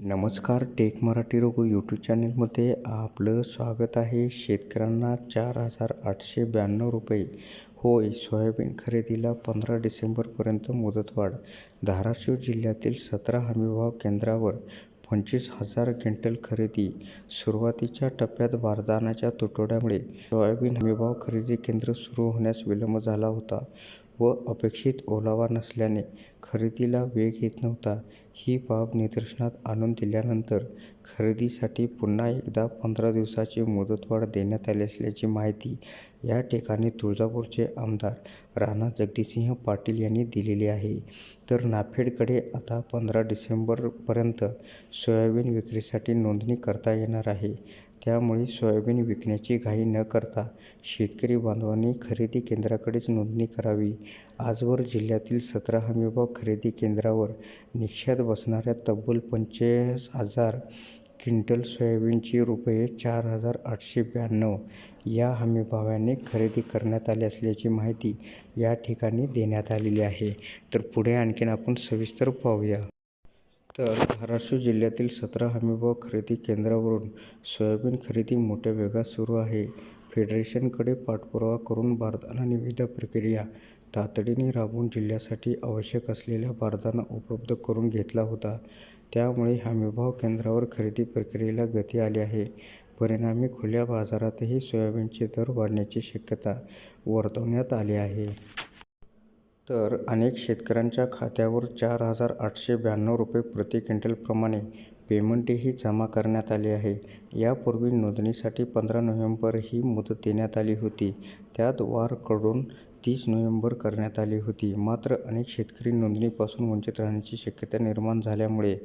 नमस्कार टेक मराठी रोगो यूट्यूब चॅनलमध्ये आपलं स्वागत आहे. शेतकऱ्यांना चार हजार आठशे ब्याण्णव रुपये. होय सोयाबीन खरेदीला पंधरा डिसेंबरपर्यंत मुदतवाढ. धाराशिव जिल्ह्यातील सतरा हमीभाव केंद्रावर पंचवीस हजार क्विंटल खरेदी. सुरुवातीच्या टप्प्यात वारदानाच्या तुटवड्यामुळे सोयाबीन हमीभाव खरेदी केंद्र सुरू होण्यास विलंब झाला होता. व अपेक्षित ओलावा नसल्याने खरेदीला वेग येत नव्हता. ही बाब निदर्शनात आणून दिल्यानंतर खरेदीसाठी पुन्हा एकदा पंधरा दिवसाची मुदतवाढ देण्यात आली असल्याची माहिती या ठिकाणी तुळजापूरचे आमदार राणा जगजितसिंह पाटील यांनी दिलेली आहे. तर नाफेडकडे आता पंधरा डिसेंबरपर्यंत सोयाबीन विक्रीसाठी नोंदणी करता येणार आहे. त्यामुळे सोयाबीन विकण्याची घाई न करता शेतकरी बांधवांनी खरेदी केंद्राकडेच नोंदणी करावी. आजवर जिल्ह्यातील सतरा हमीभाव खरेदी केंद्रावर निक्षात बसणाऱ्या तब्बल पंचेचाळीस हजार क्विंटल सोयाबीनची रुपये चार हजार आठशे ब्याण्णव या हमीभावाने खरेदी करण्यात आली असल्याची माहिती या ठिकाणी देण्यात आलेली आहे. तर पुढे आणखीन आपण सविस्तर पाहूया. तर धाराशिव जिल्ह्यातील सतरा हमीभाव खरेदी केंद्रावरून सोयाबीन खरेदी मोठ्या वेगात सुरू आहे. फेडरेशनकडे पाठपुरावा करून बारदाना निविदा प्रक्रिया तातडीने राबवून जिल्ह्यासाठी आवश्यक असलेल्या बारदाना उपलब्ध करून घेतला होता. त्यामुळे हमीभाव केंद्रावर खरेदी प्रक्रियेला गती आली आहे. परिणामी खुल्या बाजारातही सोयाबीनचे दर वाढण्याची शक्यता वर्तवण्यात आली आहे. तर अनेक शेतकऱ्यांच्या खात्यावर चार हजार आठशे ब्याण्णव रुपये प्रति क्विंटलप्रमाणे पेमेंटही जमा करण्यात आले आहे. यापूर्वी नोंदणीसाठी पंधरा नोव्हेंबर ही मुदत देण्यात आली होती. त्यात वारकडून तीस नोव्हेंबर करण्यात आली होती. मात्र अनेक शेतकरी नोंदणीपासून वंचित राहण्याची शक्यता निर्माण झाल्यामुळे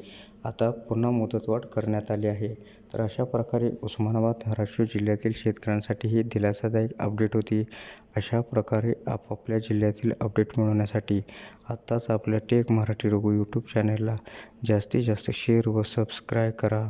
आता पुन्हा मुदतवाढ करण्यात आली आहे. तर अशा प्रकारे उस्मानाबाद धाराशिव जिल्ह्यातील शेतकऱ्यांसाठी ही दिलासादायक अपडेट होती. अशा प्रकारे आपापल्या जिल्ह्यातील अपडेट मिळवण्यासाठी आत्ताच आपल्या टेक मराठी रघु यूट्यूब चॅनलला जास्तीत जास्त शेअर व सबस्क्राईब करा.